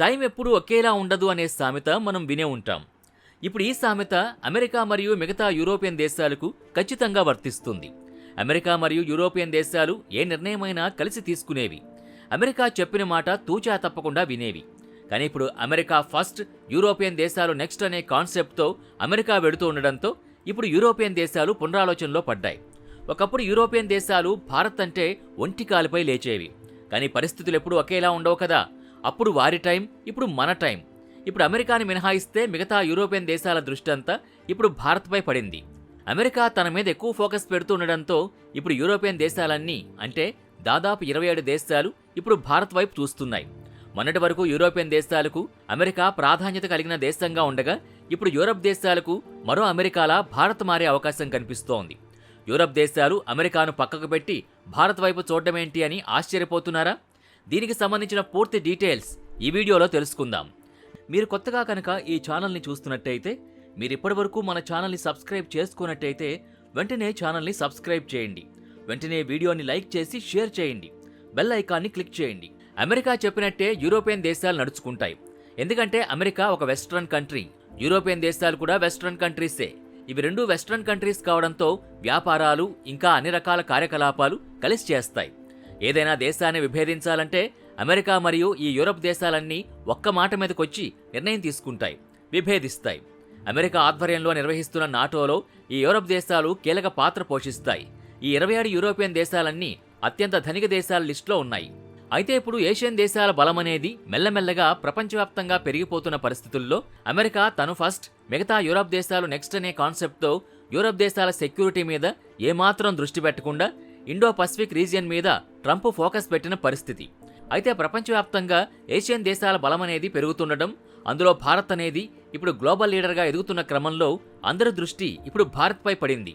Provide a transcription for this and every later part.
Time ఎప్పుడూ ఒకేలా ఉండదు అనే సామెత మనం వినే ఉంటాం. ఇప్పుడు ఈ సామెత అమెరికా మరియు మిగతా యూరోపియన్ దేశాలకు ఖచ్చితంగా వర్తిస్తుంది. అమెరికా మరియు యూరోపియన్ దేశాలు ఏ నిర్ణయమైనా కలిసి తీసుకునేవి. అమెరికా చెప్పిన మాట తూచా తప్పకుండా వినేవి. కానీ ఇప్పుడు అమెరికా ఫస్ట్ యూరోపియన్ దేశాలు నెక్స్ట్ అనే కాన్సెప్ట్తో అమెరికా వెడుతూ ఉండడంతో ఇప్పుడు యూరోపియన్ దేశాలు పునరాలోచనలో పడ్డాయి. ఒకప్పుడు యూరోపియన్ దేశాలు భారత్ అంటే ఒంటికాలుపై లేచేవి. కానీ పరిస్థితులు ఎప్పుడూ ఒకేలా ఉండవు కదా. అప్పుడు వారి టైం ఇప్పుడు మన టైం. ఇప్పుడు అమెరికాని మినహాయిస్తే మిగతా యూరోపియన్ దేశాల దృష్టి అంతా ఇప్పుడు భారత్పై పడింది. అమెరికా తన మీద ఎక్కువ ఫోకస్ పెడుతూ ఉండడంతో ఇప్పుడు యూరోపియన్ దేశాలన్నీ అంటే దాదాపు ఇరవై ఏడు దేశాలు ఇప్పుడు భారత్ వైపు చూస్తున్నాయి. మొన్నటి వరకు యూరోపియన్ దేశాలకు అమెరికా ప్రాధాన్యత కలిగిన దేశంగా ఉండగా ఇప్పుడు యూరప్ దేశాలకు మరో అమెరికాలా భారత్ మారే అవకాశం కనిపిస్తోంది. యూరప్ దేశాలు అమెరికాను పక్కకు పెట్టి భారత్ వైపు చూడటమేంటి అని ఆశ్చర్యపోతున్నారా? దీనికి సంబంధించిన పూర్తి డీటెయిల్స్ ఈ వీడియోలో తెలుసుకుందాం. మీరు కొత్తగా కనుక ఈ ఛానల్ని చూస్తున్నట్టయితే మీరు ఇప్పటివరకు మన ఛానల్ని సబ్స్క్రైబ్ చేసుకున్నట్టయితే వెంటనే ఛానల్ని సబ్స్క్రైబ్ చేయండి. వెంటనే వీడియోని లైక్ చేసి షేర్ చేయండి. బెల్ ఐకాన్ని క్లిక్ చేయండి. అమెరికా చెప్పినట్టే యూరోపియన్ దేశాలు నడుచుకుంటాయి. ఎందుకంటే అమెరికా ఒక వెస్ట్రన్ కంట్రీ. యూరోపియన్ దేశాలు కూడా వెస్ట్రన్ కంట్రీసే. ఇవి రెండు వెస్ట్రన్ కంట్రీస్ కావడంతో వ్యాపారాలు ఇంకా అన్ని రకాల కార్యకలాపాలు కలిసి చేస్తాయి. ఏదైనా దేశాన్ని విభేదించాలంటే అమెరికా మరియు ఈ యూరప్ దేశాలన్నీ ఒక్క మాట మీదకొచ్చి నిర్ణయం తీసుకుంటాయి విభేదిస్తాయి. అమెరికా ఆధ్వర్యంలో నిర్వహిస్తున్న నాటోలో ఈ యూరప్ దేశాలు కీలక పాత్ర పోషిస్తాయి. ఈ ఇరవై ఏడు యూరోపియన్ దేశాలన్నీ అత్యంత ధనిక దేశాల లిస్టులో ఉన్నాయి. అయితే ఇప్పుడు ఏషియన్ దేశాల బలమనేది మెల్లమెల్లగా ప్రపంచవ్యాప్తంగా పెరిగిపోతున్న పరిస్థితుల్లో అమెరికా తను ఫస్ట్ మిగతా యూరప్ దేశాలు నెక్స్ట్ అనే కాన్సెప్ట్తో యూరప్ దేశాల సెక్యూరిటీ మీద ఏమాత్రం దృష్టి పెట్టకుండా ఇండో పసిఫిక్ రీజియన్ మీద ట్రంప్ ఫోకస్ పెట్టిన పరిస్థితి. అయితే ప్రపంచవ్యాప్తంగా ఏషియన్ దేశాల బలమనేది పెరుగుతుండడం అందులో భారత్ అనేది ఇప్పుడు గ్లోబల్ లీడర్గా ఎదుగుతున్న క్రమంలో అందరి దృష్టి ఇప్పుడు భారత్పై పడింది.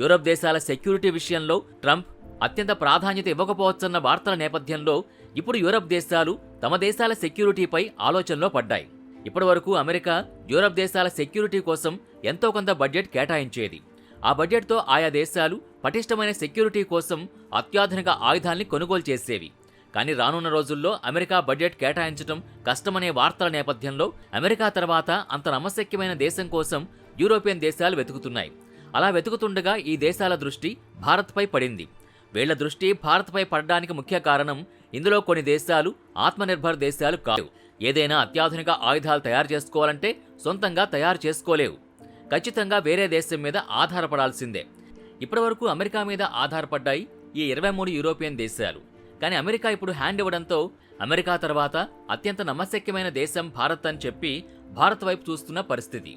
యూరప్ దేశాల సెక్యూరిటీ విషయంలో ట్రంప్ అత్యంత ప్రాధాన్యత ఇవ్వకపోవచ్చన్న వార్తల నేపథ్యంలో ఇప్పుడు యూరప్ దేశాలు తమ దేశాల సెక్యూరిటీపై ఆలోచనలో పడ్డాయి. ఇప్పటివరకు అమెరికా యూరప్ దేశాల సెక్యూరిటీ కోసం ఎంతో కొంత బడ్జెట్ కేటాయించేది. ఆ బడ్జెట్తో ఆయా దేశాలు పటిష్టమైన సెక్యూరిటీ కోసం అత్యాధునిక ఆయుధాల్ని కొనుగోలు చేసేవి. కానీ రానున్న రోజుల్లో అమెరికా బడ్జెట్ కేటాయించడం కష్టమనే వార్తల నేపథ్యంలో అమెరికా తర్వాత అంత నమ్మశక్యమైన దేశం కోసం యూరోపియన్ దేశాలు వెతుకుతున్నాయి. అలా వెతుకుతుండగా ఈ దేశాల దృష్టి భారత్పై పడింది. వీళ్ళ దృష్టి భారత్పై పడడానికి ముఖ్య కారణం ఇందులో కొన్ని దేశాలు ఆత్మనిర్భర్ దేశాలు కావు. ఏదైనా అత్యాధునిక ఆయుధాలు తయారు చేసుకోవాలంటే సొంతంగా తయారు చేసుకోలేవు. ఖచ్చితంగా వేరే దేశం మీద ఆధారపడాల్సిందే. ఇప్పటివరకు అమెరికా మీద ఆధారపడ్డాయి ఈ ఇరవై మూడు యూరోపియన్ దేశాలు. కానీ అమెరికా ఇప్పుడు హ్యాండ్ ఇవ్వడంతో అమెరికా తర్వాత అత్యంత నమ్మశక్యమైన దేశం భారత్ అని చెప్పి భారత్ వైపు చూస్తున్న పరిస్థితి.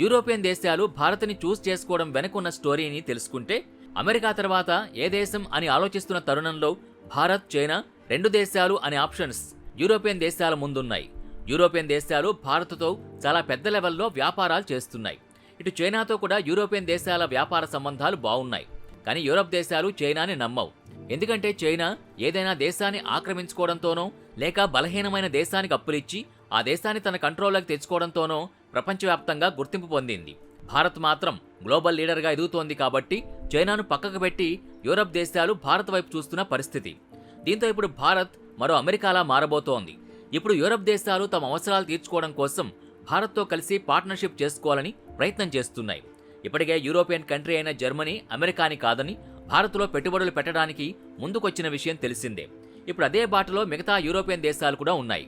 యూరోపియన్ దేశాలు భారత్ని చూస్ చేసుకోవడం వెనుకున్న స్టోరీని తెలుసుకుంటే అమెరికా తర్వాత ఏ దేశం అని ఆలోచిస్తున్న తరుణంలో భారత్ చైనా రెండు దేశాలు అనే ఆప్షన్స్ యూరోపియన్ దేశాల ముందున్నాయి. యూరోపియన్ దేశాలు భారత్తో చాలా పెద్ద లెవెల్లో వ్యాపారాలు చేస్తున్నాయి. ఇటు చైనాతో కూడా యూరోపియన్ దేశాల వ్యాపార సంబంధాలు బాగున్నాయి కానీ యూరప్ దేశాలు చైనాని నమ్మవు. ఎందుకంటే చైనా ఏదైనా దేశాన్ని ఆక్రమించుకోవడంతోనో లేక బలహీనమైన దేశానికి అప్పులిచ్చి ఆ దేశాన్ని తన కంట్రోల్లోకి తెచ్చుకోవడంతోనో ప్రపంచవ్యాప్తంగా గుర్తింపు పొందింది. భారత్ మాత్రం గ్లోబల్ లీడర్గా ఎదుగుతోంది కాబట్టి చైనాను పక్కకు పెట్టి యూరప్ దేశాలు భారత్ వైపు చూస్తున్న పరిస్థితి. దీంతో ఇప్పుడు భారత్ మరో అమెరికాలా మారబోతోంది. ఇప్పుడు యూరప్ దేశాలు తమ అవసరాలు తీర్చుకోవడం కోసం భారత్తో కలిసి పార్ట్నర్షిప్ చేసుకోవాలని ప్రయత్నం చేస్తున్నాయి. ఇప్పటికే యూరోపియన్ కంట్రీ అయిన జర్మనీ అమెరికాని కాదని భారత్లో పెట్టుబడులు పెట్టడానికి ముందుకొచ్చిన విషయం తెలిసిందే. ఇప్పుడు అదే బాటలో మిగతా యూరోపియన్ దేశాలు కూడా ఉన్నాయి.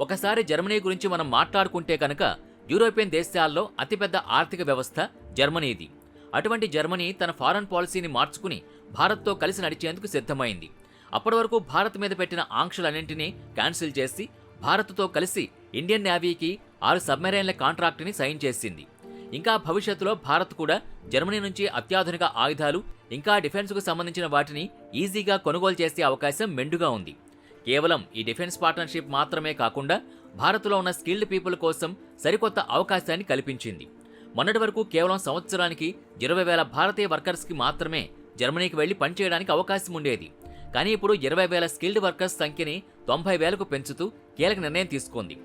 ఒకసారి జర్మనీ గురించి మనం మాట్లాడుకుంటే కనుక యూరోపియన్ దేశాల్లో అతిపెద్ద ఆర్థిక వ్యవస్థ జర్మనీది. అటువంటి జర్మనీ తన ఫారెన్ పాలసీని మార్చుకుని భారత్తో కలిసి నడిచేందుకు సిద్ధమైంది. అప్పటి వరకు భారత్ మీద పెట్టిన ఆంక్షలన్నింటినీ క్యాన్సిల్ చేసి భారత్తో కలిసి ఇండియన్ నేవీకి ఆరు సబ్మెరైన్ల కాంట్రాక్టుని సైన్ చేసింది. ఇంకా భవిష్యత్తులో భారత్ కూడా జర్మనీ నుంచి అత్యాధునిక ఆయుధాలు ఇంకా డిఫెన్స్కు సంబంధించిన వాటిని ఈజీగా కొనుగోలు చేసే అవకాశం మెండుగా ఉంది. కేవలం ఈ డిఫెన్స్ పార్ట్నర్షిప్ మాత్రమే కాకుండా భారత్లో ఉన్న స్కిల్డ్ పీపుల్ కోసం సరికొత్త అవకాశాన్ని కల్పించింది. మొన్నటి వరకు కేవలం సంవత్సరానికి ఇరవై వేల భారతీయ వర్కర్స్కి మాత్రమే జర్మనీకి వెళ్ళి పనిచేయడానికి అవకాశం ఉండేది. కానీ ఇప్పుడు ఇరవై వేల స్కిల్డ్ వర్కర్స్ సంఖ్యని తొంభై వేలకు పెంచుతూ కీలక నిర్ణయం తీసుకుంది.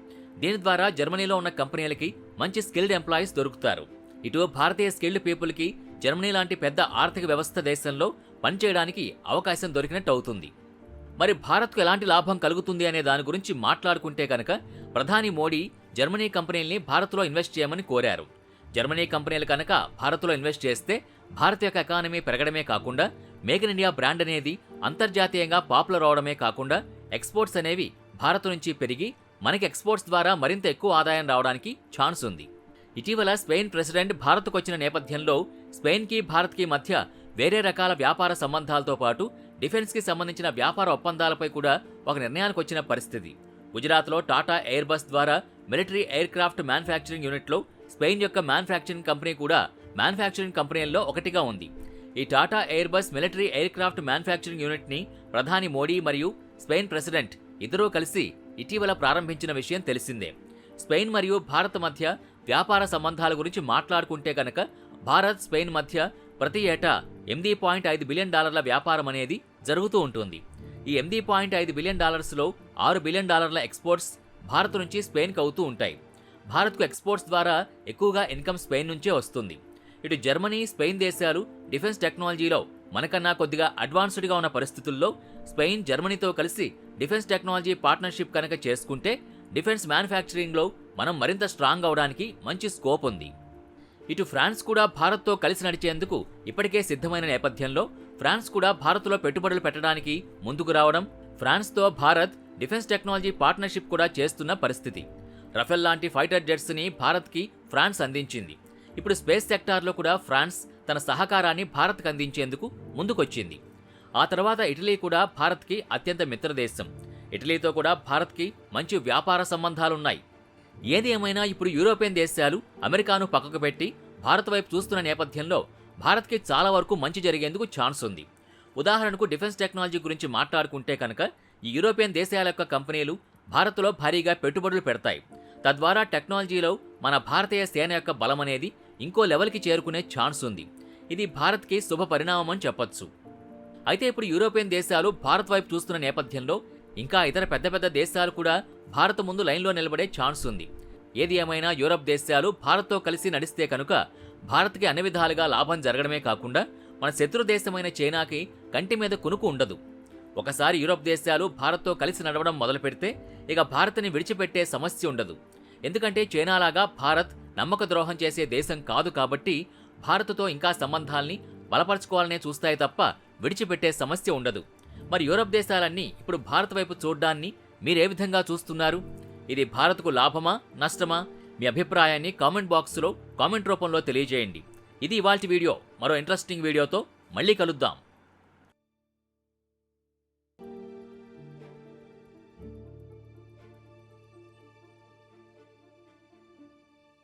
దీని ద్వారా జర్మనీలో ఉన్న కంపెనీలకి మంచి స్కిల్డ్ ఎంప్లాయీస్ దొరుకుతారు. ఇటు భారతీయ స్కిల్డ్ పీపుల్కి జర్మనీ లాంటి పెద్ద ఆర్థిక వ్యవస్థ దేశంలో పనిచేయడానికి అవకాశం దొరికినట్టు అవుతుంది. మరి భారత్కు ఎలాంటి లాభం కలుగుతుంది అనే దాని గురించి మాట్లాడుకుంటే కనుక ప్రధాని మోడీ జర్మనీ కంపెనీల్ని భారత్లో ఇన్వెస్ట్ చేయమని కోరారు. జర్మనీ కంపెనీలు కనుక భారత్లో ఇన్వెస్ట్ చేస్తే భారత్ యొక్క ఎకానమీ పెరగడమే కాకుండా మేక్ ఇన్ ఇండియా బ్రాండ్ అనేది అంతర్జాతీయంగా పాపులర్ అవడమే కాకుండా ఎక్స్పోర్ట్స్ అనేవి భారత్ నుంచి పెరిగి మనకి ఎక్స్పోర్ట్స్ ద్వారా మరింత ఎక్కువ ఆదాయం రావడానికి ఛాన్స్ ఉంది. ఇటీవల స్పెయిన్ ప్రెసిడెంట్ భారత్కు వచ్చిన నేపథ్యంలో స్పెయిన్కి భారత్కి మధ్య వేరే రకాల వ్యాపార సంబంధాలతో పాటు డిఫెన్స్కి సంబంధించిన వ్యాపార ఒప్పందాలపై కూడా ఒక నిర్ణయానికి వచ్చిన పరిస్థితి. గుజరాత్లో టాటా ఎయిర్ బస్ ద్వారా మిలిటరీ ఎయిర్ క్రాఫ్ట్ మ్యానుఫ్యాక్చరింగ్ యూనిట్లో స్పెయిన్ యొక్క మ్యానుఫ్యాక్చరింగ్ కంపెనీ కూడా మ్యానుఫ్యాక్చరింగ్ కంపెనీల్లో ఒకటిగా ఉంది. ఈ Tata Airbus military aircraft manufacturing యూనిట్ని ప్రధాని మోడీ మరియు స్పెయిన్ ప్రెసిడెంట్ ఇద్దరూ కలిసి ఇటీవల ప్రారంభించిన విషయం తెలిసిందే. స్పెయిన్ మరియు భారత్ మధ్య వ్యాపార సంబంధాల గురించి మాట్లాడుకుంటే గనక భారత్ స్పెయిన్ మధ్య ప్రతి ఏటా ఎనిమిది పాయింట్ ఐదు బిలియన్ డాలర్ల వ్యాపారం అనేది జరుగుతూ ఉంటుంది. ఈ ఎనిమిది పాయింట్ ఐదు బిలియన్ డాలర్స్లో ఆరు బిలియన్ డాలర్ల ఎక్స్పోర్ట్స్ భారత్ నుంచి స్పెయిన్కి అవుతూ ఉంటాయి. భారత్కు ఎక్స్పోర్ట్స్ ద్వారా ఎక్కువగా ఇన్కమ్ స్పెయిన్ నుంచే వస్తుంది. ఇటు జర్మనీ స్పెయిన్ దేశాలు డిఫెన్స్ టెక్నాలజీలో మనకన్నా కొద్దిగా అడ్వాన్స్డ్గా ఉన్న పరిస్థితుల్లో స్పెయిన్ జర్మనీతో కలిసి డిఫెన్స్ టెక్నాలజీ పార్ట్నర్షిప్ కనుక చేసుకుంటే డిఫెన్స్ మ్యానుఫ్యాక్చరింగ్లో మనం మరింత స్ట్రాంగ్ అవడానికి మంచి స్కోప్ ఉంది. ఇటు ఫ్రాన్స్ కూడా భారత్తో కలిసి నడిచేందుకు ఇప్పటికే సిద్ధమైన నేపథ్యంలో ఫ్రాన్స్ కూడా భారత్లో పెట్టుబడులు పెట్టడానికి ముందుకు రావడం ఫ్రాన్స్తో భారత్ డిఫెన్స్ టెక్నాలజీ పార్ట్నర్షిప్ కూడా చేస్తున్న పరిస్థితి. రఫెల్ లాంటి ఫైటర్ జెట్స్ని భారత్కి ఫ్రాన్స్ అందించింది. ఇప్పుడు స్పేస్ సెక్టార్లో కూడా ఫ్రాన్స్ తన సహకారాన్ని భారత్కు అందించేందుకు ముందుకొచ్చింది. ఆ తర్వాత ఇటలీ కూడా భారత్కి అత్యంత మిత్రదేశం ఇటలీతో కూడా భారత్కి మంచి వ్యాపార సంబంధాలున్నాయి. ఏది ఏమైనా ఇప్పుడు యూరోపియన్ దేశాలు అమెరికాను పక్కకు పెట్టి భారత్ వైపు చూస్తున్న నేపథ్యంలో భారత్కి చాలా వరకు మంచి జరిగేందుకు ఛాన్స్ ఉంది. ఉదాహరణకు డిఫెన్స్ టెక్నాలజీ గురించి మాట్లాడుకుంటే కనుక ఈ యూరోపియన్ దేశాల యొక్క కంపెనీలు భారత్లో భారీగా పెట్టుబడులు పెడతాయి. తద్వారా టెక్నాలజీలో మన భారతీయ సేన యొక్క బలం అనేది ఇంకో లెవెల్కి చేరుకునే ఛాన్స్ ఉంది. ఇది భారత్కి శుభ పరిణామం అని చెప్పొచ్చు. అయితే ఇప్పుడు యూరోపియన్ దేశాలు భారత్ వైపు చూస్తున్న నేపథ్యంలో ఇంకా ఇతర పెద్ద పెద్ద దేశాలు కూడా భారత్ ముందు లైన్లో నిలబడే ఛాన్స్ ఉంది. ఏది ఏమైనా యూరప్ దేశాలు భారత్తో కలిసి నడిస్తే కనుక భారత్కి అన్ని విధాలుగా లాభం జరగడమే కాకుండా మన శత్రు దేశమైన చైనాకి కంటి మీద కునుకు ఉండదు. ఒకసారి యూరప్ దేశాలు భారత్తో కలిసి నడవడం మొదలు పెడితే ఇక భారత్ని విడిచిపెట్టే సమస్య ఉండదు. ఎందుకంటే చైనాలాగా భారత్ నమ్మక ద్రోహం చేసే దేశం కాదు కాబట్టి భారత్తో ఇంకా సంబంధాల్ని బలపరచుకోవాలనే చూస్తాయి తప్ప విడిచిపెట్టే సమస్య ఉండదు. మరి యూరప్ దేశాలన్నీ ఇప్పుడు భారత్ వైపు చూడ్డాన్ని మీరే విధంగా చూస్తున్నారు? ఇది భారత్కు లాభమా నష్టమా? మీ అభిప్రాయాన్ని కామెంట్ బాక్సులో కామెంట్ రూపంలో తెలియజేయండి. ఇది ఇవాల్టి వీడియో. మరో ఇంట్రెస్టింగ్ వీడియోతో మళ్ళీ కలుద్దాం.